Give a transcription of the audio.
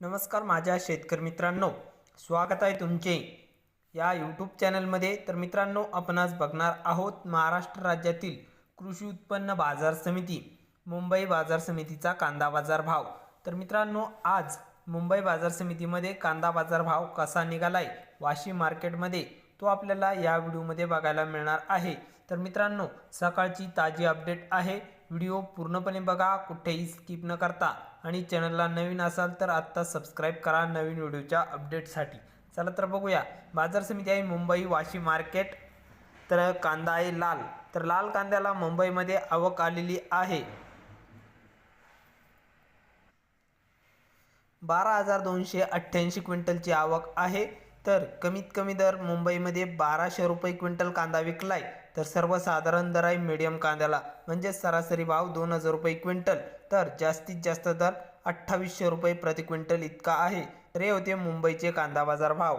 नमस्कार माझ्या शेतकरी मित्रांनो. स्वागत आहे तुमचे या यूट्यूब चॅनलमध्ये तर मित्रांनो आपण आज बघणार आहोत महाराष्ट्र राज्यातील कृषी उत्पन्न बाजार समिती मुंबई बाजार समितीचा कांदा बाजार भाव. तर मित्रांनो आज मुंबई बाजार समितीमध्ये कांदा बाजार भाव कसा निघालाय वाशी मार्केटमध्ये तो आपल्याला या व्हिडिओमध्ये बघायला मिळणार आहे. तर मित्रांनो सकाळची ताजी अपडेट आहे. व्हिडिओ पूर्णपणे बघा कुठेही स्किप न करता. आणि चॅनलला नवीन असाल तर आत्ता सबस्क्राईब करा नवीन व्हिडिओच्या अपडेटसाठी चला तर बघूया. बाजार समिती आहे मुंबई वाशी मार्केट. तर कांदा आहे लाल. तर लाल कांद्याला मुंबईमध्ये आवक आलेली आहे. बारा हजार दोनशे अठ्ठ्याऐंशी क्विंटलची आवक आहे. तर कमीत कमी दर मुंबईमध्ये बाराशे रुपये क्विंटल कांदा विकलाय. तर सर्वसाधारण दर आहे मिडियम कांद्याला म्हणजे सरासरी भाव दोन हजार रुपये क्विंटल. तर जास्तीत जास्त दर अठ्ठावीसशे रुपये प्रति क्विंटल इतका आहे. तर हे होते मुंबईचे कांदा बाजार भाव.